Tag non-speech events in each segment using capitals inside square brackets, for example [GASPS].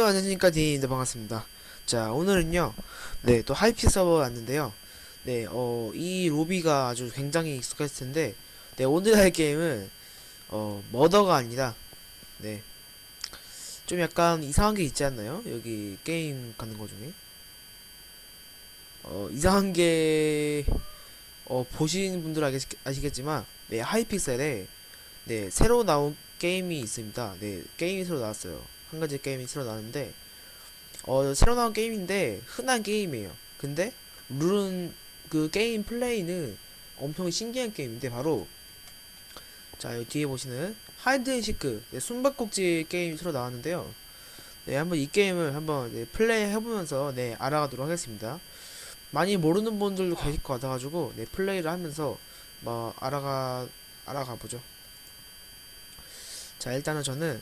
여러분 안녕하십니까 디인데 반갑습니다. 자 오늘은요 네 또 하이피 서버 왔는데요. 네어이 로비가 아주 굉장히 익숙했을 텐데 네 오늘 할 게임은 어 머더가 아니라 네좀 약간 이상한 게 있지 않나요? 여기 게임 가는 거 중에 어 이상한 게 어, 보신 분들 아시, 아시겠지만, 네, 하이픽셀에, 네, 새로 나온 게임이 있습니다. 네, 게임이 새로 나왔어요. 한 가지 게임이 새로 나왔는데, 어, 새로 나온 게임인데, 흔한 게임이에요. 근데, 룰은, 그 게임 플레이는 엄청 신기한 게임인데, 바로, 자, 여기 뒤에 보시는, 하이드앤시크, 네, 숨바꼭질 게임이 새로 나왔는데요. 네, 한번 이 게임을 한번, 네, 플레이 해보면서, 네, 알아가도록 하겠습니다. 많이 모르는 분들도 계실 것 같아가지고 네 플레이를 하면서 뭐 알아가 알아가 보죠. 자 일단은 저는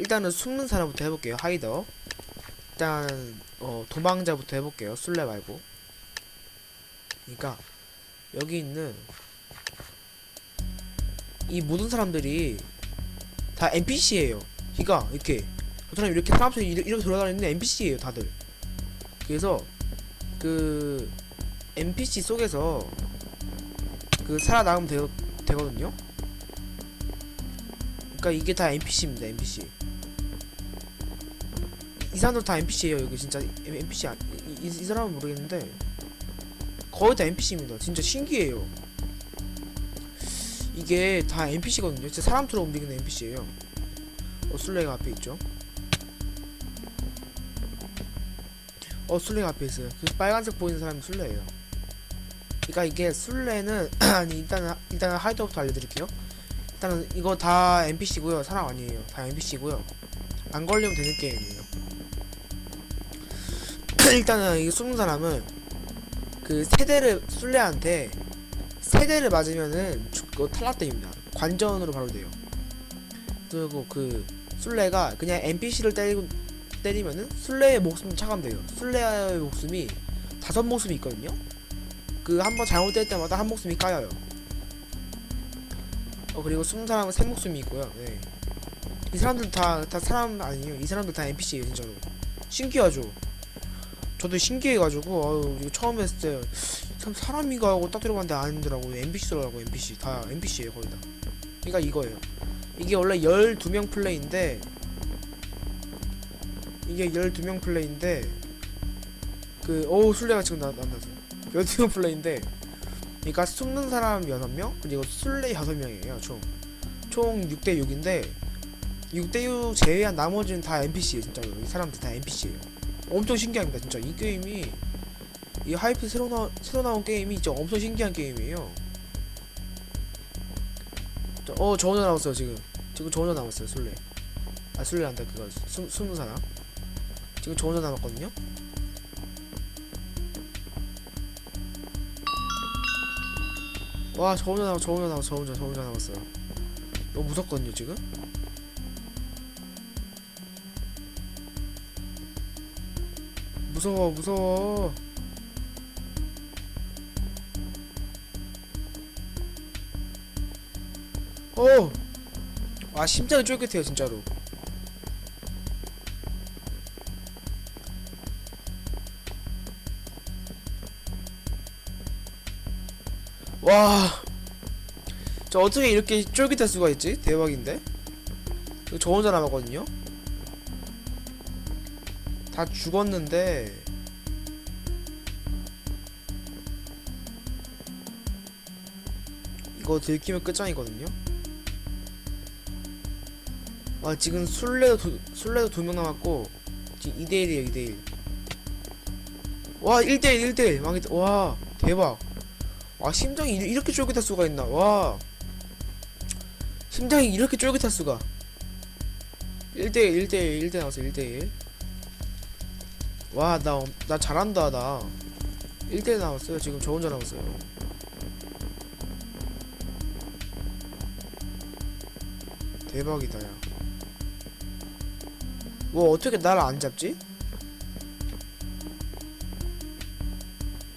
일단은 숨는 사람부터 해볼게요 하이더. 일단 어 도망자부터 해볼게요 술래 말고. 그러니까 여기 있는 이 모든 사람들이 다 NPC예요. 그러니까 이렇게 저처럼 이렇게 사람처럼 이렇게, 이렇게 돌아다니는 NPC예요 다들. 그래서 그 NPC 속에서 그 살아남으면 되, 되거든요. 그러니까 이게 다 NPC입니다. NPC. 이 사람들 다 NPC예요. 이거 진짜 NPC 아, 이, 이, 이 사람은 모르겠는데 거의 다 NPC입니다. 진짜 신기해요. 이게 다 NPC거든요. 진짜 사람처럼 움직이는 NPC예요. 어, 술래가 앞에 있죠. 어 술래가 앞에 있어요. 그 빨간색 보이는 사람이 술래예요. 그러니까 이게 술래는 [CLEARS THROAT] 아니 일단은 일단은 하이드부터 알려드릴게요. 일단은 이거 다 NPC고요. 사람 아니에요. 다 NPC고요. 안 걸리면 되는 게임이에요. [CLEARS THROAT] 일단은 이 숨는 사람은 그 세대를 술래한테 세대를 맞으면은 죽고 탈락됩니다. 관전으로 바로 돼요. 그리고 그 술래가 그냥 NPC를 때리고 때리면은 술래의 목숨 차감돼요. 술래의 목숨이 다섯 목숨이 있거든요. 그 한 번 잘못 때릴 때마다 한 목숨이 까여요. 어 그리고 숨은 사람은 세 목숨이 있고요. 네. 이 사람들 다 다 사람 아니에요. 이 사람들 다 NPC예요, 진짜로. 신기하죠. 저도 신기해가지고 아유 이거 처음 했을 때 참 사람인가 하고 딱 들어봤는데 아니더라고 NPC더라고 NPC 다 NPC예요 거의 다. 그러니까 이거예요. 이게 원래 12명 플레이인데 이게 12명 플레이인데 그 어우 술래가 지금 나, 난다서 12명 플레이인데 그러니까 숨는 사람 6명 그리고 술래 6명이에요 총 총 6대 6인데 6대 6 제외한 나머지는 다 NPC예요 진짜로 이 사람들 다 NPC예요. 엄청 신기합니다 진짜. 이 게임이 이 하이프 새로 나 새로 나온 게임이 진짜 엄청 신기한 게임이에요. 저, 어, 저 혼자 남았어요 지금. 지금 저 혼자 남았어요 술래. 아 술래한다 그거. 숨, 숨는 사람. 지금 저 혼자 남았거든요. 와, 저 혼자 남았, 저 혼자 남았, 저 혼자, 저 혼자 남았어요. 너무 무섭거든요, 지금. 무서워, 무서워. 어! 와, 심장이 쫄깃해요, 진짜로. 와, 저 어떻게 이렇게 쫄깃할 수가 있지? 대박인데? 저 혼자 남았거든요? 다 죽었는데 이거 들키면 끝장이거든요? 아 지금 술래도 두, 술래도 두 명 남았고 지금 2대1이에요 2대1 와 1대1 1대1 망했다 와 대박 와 심장이 이- 이렇게 쫄깃할 수가 있나? 와. 심장이 이렇게 쫄깃할 수가. 1대1 1대1 1대 나왔어 1대1 와나나 잘한다 나. 1대1 나왔어요 지금. 저 혼자 남았어요. 대박이다 야뭐 어떻게 나를 안 잡지?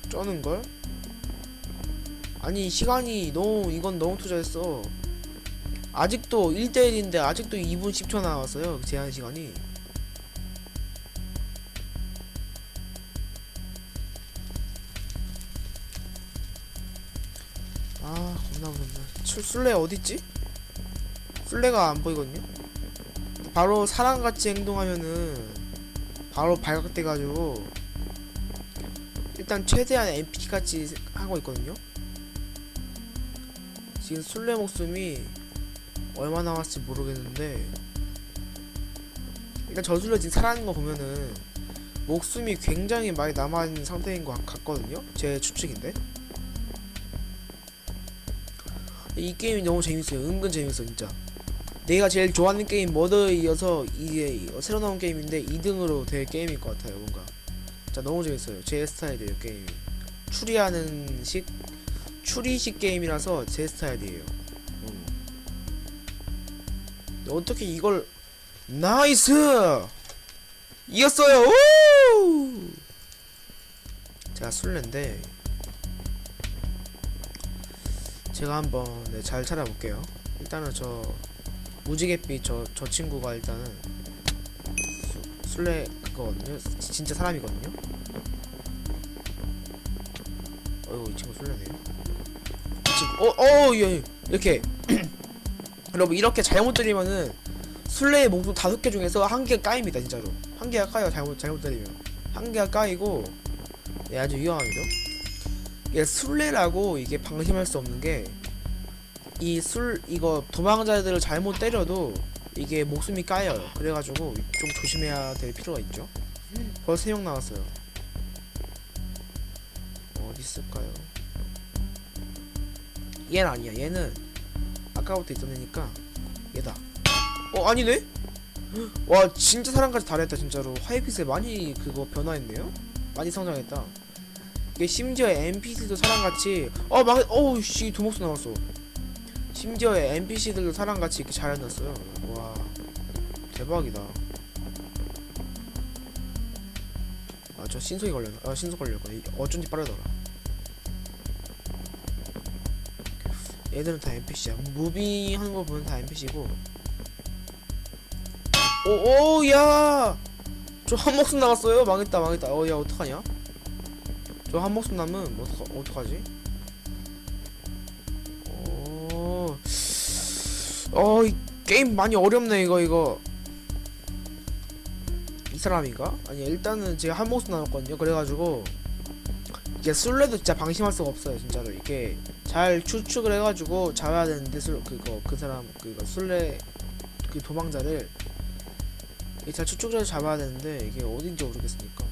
쩌는걸? 아니 시간이 너무 이건 너무 투자했어. 아직도 1대1인데 아직도 2분 10초 나왔어요 그 제한 시간이. 아 겁나 무섭네 술래 어딨지? 술래가 안 보이거든요? 바로 사람같이 행동하면은 바로 발각돼가지고 일단 최대한 NPT같이 하고 있거든요? 지금 술래 목숨이 얼마 남았을지 모르겠는데 일단 저 술래 지금 살아있는 거 보면은 목숨이 굉장히 많이 남아있는 상태인 것 같- 같거든요 제 추측인데 이 게임이 너무 재밌어요. 은근 재밌어 진짜. 내가 제일 좋아하는 게임 머더에 이어서 이게 새로 나온 게임인데 2등으로 될 게임일 것 같아요. 뭔가. 진짜 너무 재밌어요. 제 스타일이에요 게임이. 추리하는 식 추리식 게임이라서 제 스타일이에요. 음. 어떻게 이걸 나이스 이겼어요. 우! 제가 술래인데 제가 한번 네, 잘 찾아볼게요. 일단은 저 무지갯빛 저, 저 친구가 일단은 수, 술래 그거거든요. 지- 진짜 사람이거든요. 어이구 이 친구 술래네요. 어어 예, 이렇게 [CLEARS THROAT] 여러분 이렇게 잘못 때리면은 술래의 목숨 다섯 개 중에서 한 개가 까입니다 진짜로 한 개가 까요 잘못 잘못 때리면 한 개가 까이고 네, 아주 위험합니다. 이게 술래라고 이게 방심할 수 없는 게 이 술 이거 도망자들을 잘못 때려도 이게 목숨이 까여요. 그래가지고 좀 조심해야 될 필요가 있죠. 벌써 세명 나왔어요. 어디 있을까요? 얘는 아니야. 얘는 아까부터 있던 애니까 얘다. 어 아니네? [GASPS] 와 진짜 사람까지 잘했다 진짜로 하이피스에 많이 그거 변화했네요. 많이 성장했다. 이게 심지어 NPC도 사람같이 어 막 어우 씨 두목수 나왔어. 심지어 NPC들도 사람같이 이렇게 잘 해놨어요. 와 대박이다. 아 저 신속이 걸렸나? 아 신속 걸렸구나. 이- 어쩐지 빠르더라. 얘들은 다 NPC야. 무빙 하는 거 보면 다 NPC고. 오오 야! 저 한 목숨 나갔어요. 망했다 망했다. 어 야 어떡하냐? 저 한 목숨 남은 뭐 어떡 어떡하지? 어, 어, 이 게임 많이 어렵네 이거 이거. 이 사람인가? 아니 일단은 제가 한 목숨 남았거든요. 그래가지고 이게 술래도 진짜 방심할 수가 없어요 진짜로 이게 잘 추측을 해가지고 잡아야 되는데 술 그거 그 사람 그거 술래 그 도망자를 잘 추측을 해서 잡아야 되는데 이게 어딘지 모르겠으니까.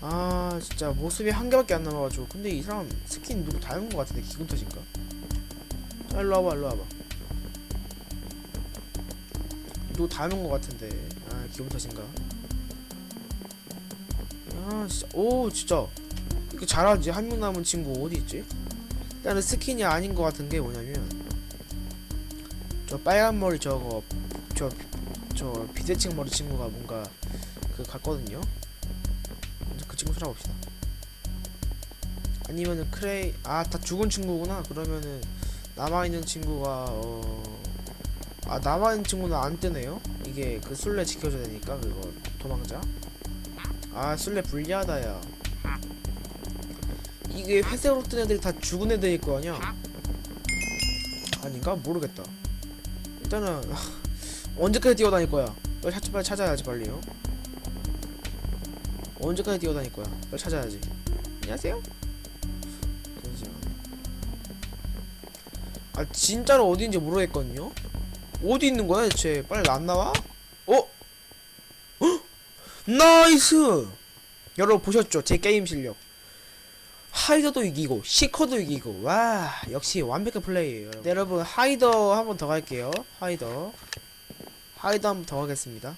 아 진짜 모습이 한 개밖에 안 남아가지고 근데 이 사람 스킨 누구 닮은 것 같은데 기분 탓인가? 자 일로 와봐 일로 와봐 누구 닮은 것 같은데 아 기분 탓인가? 야 진짜 오 진짜 이렇게 잘하지 한 명 남은 친구 어디 있지? 일단은 스킨이 아닌 것 같은 게 뭐냐면 저 빨간 머리 저거 저 저 비대칭 머리 친구가 뭔가 그 같거든요. 그 친구 찾아봅시다. 아니면은 크레이 아 다 죽은 친구구나. 그러면은 남아 있는 친구가 어 아 남아 있는 친구는 안 뜨네요. 이게 그 술래 지켜줘야 되니까 그거 도망자. 아 술래 불리하다 야. 이게 회색으로 뜬 애들이 다 죽은 애들일 거 아니야? 아닌가 모르겠다. 일단은 언제까지 뛰어다닐 거야? 빨리 찾 빨리 찾아야지 빨리요. 언제까지 뛰어다닐 거야? 빨리 찾아야지. 안녕하세요. 아 진짜로 어디인지 모르겠거든요. 어디 있는 거야 대체? 빨리 안 나와? 어? 헉! 나이스! 여러분 보셨죠? 제 게임 실력. 하이더도 이기고 시커도 이기고 와 역시 완벽한 플레이예요 여러분. 네, 여러분 하이더 한 번 더 갈게요 하이더 하이더 한 번 더 가겠습니다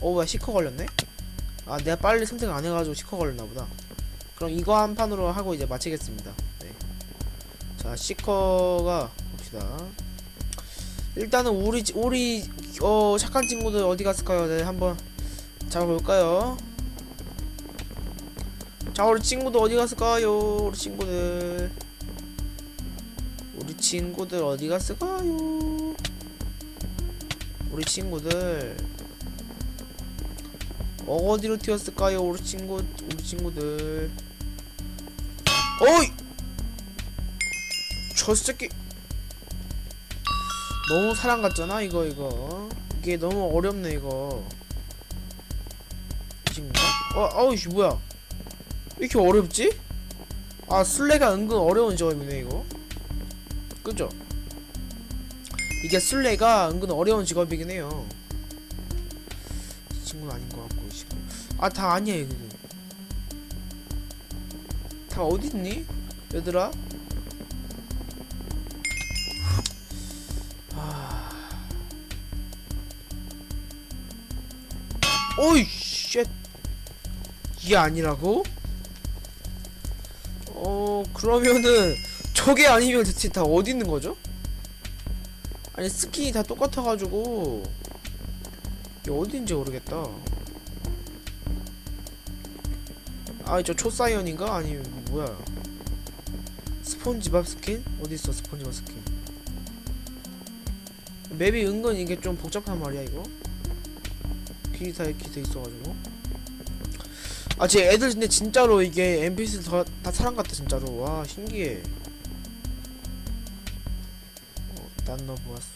오왜 시커 걸렸네 아 내가 빨리 선택 안 해가지고 시커 걸렸나 보다 그럼 이거 한 판으로 하고 이제 마치겠습니다 네. 자 시커가 봅시다 일단은 우리 지- 우리 어 착한 친구들 어디 갔을까요 네 한번 잡아볼까요? 자 우리 친구들 어디 갔을까요? 우리 친구들. 우리 친구들 어디 갔을까요? 우리 친구들. 어디로 튀었을까요? 우리 친구 우리 친구들. 어이! 저 새끼. 너무 사랑 같잖아 이거 이거. 이게 너무 어렵네 이거 이 친구가 어 아우씨 뭐야. 왜 이렇게 어렵지? 아 술래가 은근 어려운 직업이네 이거. 그죠? 이게 술래가 은근 어려운 직업이긴 해요. 이 친구는 아닌 것 같고 이 친구. 아 다 아니야 이거 다 어딨니? 얘들아? 아. 어이 쉣 이게 아니라고? 어 그러면은 저게 아니면 대체 다 어디 있는 거죠? 아니 스킨이 다 똑같아가지고 이게 어딘지 모르겠다. 아 저 초사이언인가 아니면 뭐야? 스폰지밥 스킨 어디 있어 스폰지밥 스킨? 맵이 은근 이게 좀 복잡한 말이야 이거. 길이 다 이렇게 돼 있어가지고. 아, 제 애들 근데 진짜로 이게 NPC 다, 다 사람 같아 진짜로. 와 신기해. 어, 난너 보았어.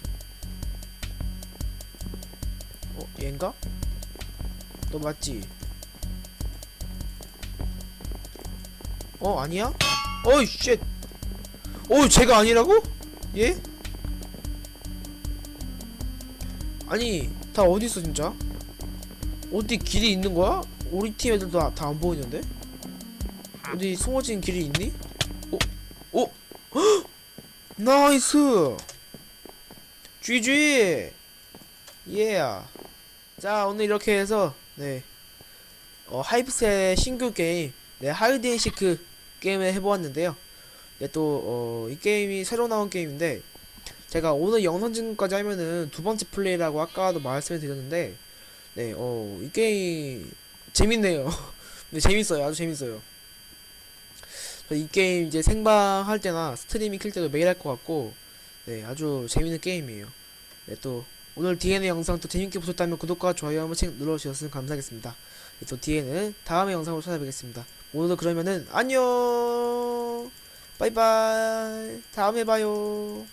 어, 얘인가? 너 맞지? 어, 아니야? 어이 쉣. 어, 제가 아니라고? 얘? 아니, 다 어디 있어 진짜? 어디 길이 있는 거야? 우리 팀 애들도 다 안 보이는데? 어디 숨어진 길이 있니? 오, 오, 헉! 나이스. GG. 예. 자 오늘 이렇게 해서 네, 어, 하이프스의 신규 게임, 네 하이드앤시크 게임을 해보았는데요. 네, 또, 어, 이 게임이 새로 나온 게임인데, 제가 오늘 영상 찍는까지 하면은 두 번째 플레이라고 아까도 말씀을 드렸는데, 네, 어, 이 게임 재밌네요. [LAUGHS] 네, 재밌어요. 아주 재밌어요. 저이 게임 이제 생방 할 때나 스트리밍 킬 때도 매일 할 것 같고, 네, 아주 재밌는 게임이에요. 네, 또 오늘 DN의 영상 또 재밌게 보셨다면 구독과 좋아요 한 번씩 눌러주셨으면 감사하겠습니다. 네, 또 DN은 다음의 영상으로 찾아뵙겠습니다. 오늘도 그러면은 안녕! 바이바이! 다음에 봐요.